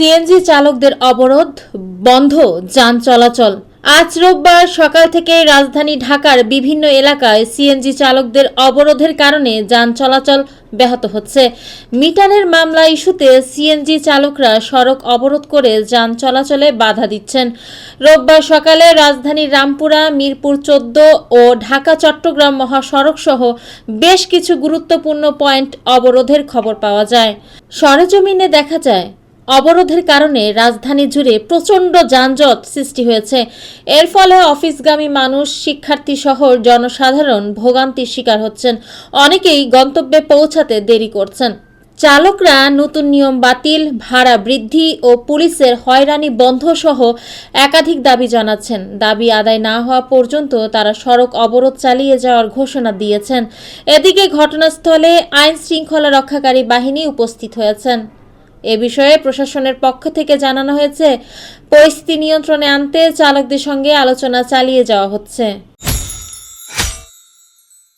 CNG চালকদের অবরোধ, বন্ধ, যান চলাচল। আজ রোববার সকাল থেকে রাজধানী ঢাকার বিভিন্ন এলাকায় সিএনজি চালকদের অবরোধের কারণে যান চলাচল ব্যাহত হচ্ছে। মিটারের মামলা ইস্যুতে সিএনজি চালকরা সড়ক অবরোধ করে যান চলাচলে বাধা দিচ্ছেন। রোববার সকালে রাজধানীর রামপুরা, মিরপুর চোদ্দ ও ঢাকা, চট্টগ্রাম মহাসড়ক সহ বেশ কিছু গুরুত্বপূর্ণ পয়েন্ট অবরোধের খবর পাওয়া যায়। সরেজমিনে দেখা যায় অবরোধের কারণে রাজধানী জুড়ে প্রচণ্ড যানজট সৃষ্টি হয়েছে। এর ফলে অফিসগামী মানুষ, শিক্ষার্থী সহ জনসাধারণ ভোগান্তির শিকার হচ্ছেন। অনেকেই গন্তব্যে পৌঁছাতে দেরি করছেন। চালকরা নতুন নিয়ম বাতিল, ভাড়া বৃদ্ধি ও পুলিশের হয়রানি বন্ধ সহ একাধিক দাবি জানাচ্ছেন। দাবি আদায় না হওয়া পর্যন্ত তারা সড়ক অবরোধ চালিয়ে যাওয়ার ঘোষণা দিয়েছেন। এদিকে ঘটনাস্থলে আইন শৃঙ্খলা রক্ষাকারী বাহিনী উপস্থিত হয়েছেন। এ বিষয়ে প্রশাসনের পক্ষ থেকে জানানো হয়েছে, পরিস্থিতি নিয়ন্ত্রণে আনতে চালকদের সঙ্গে আলোচনা চালিয়ে যাওয়া হচ্ছে।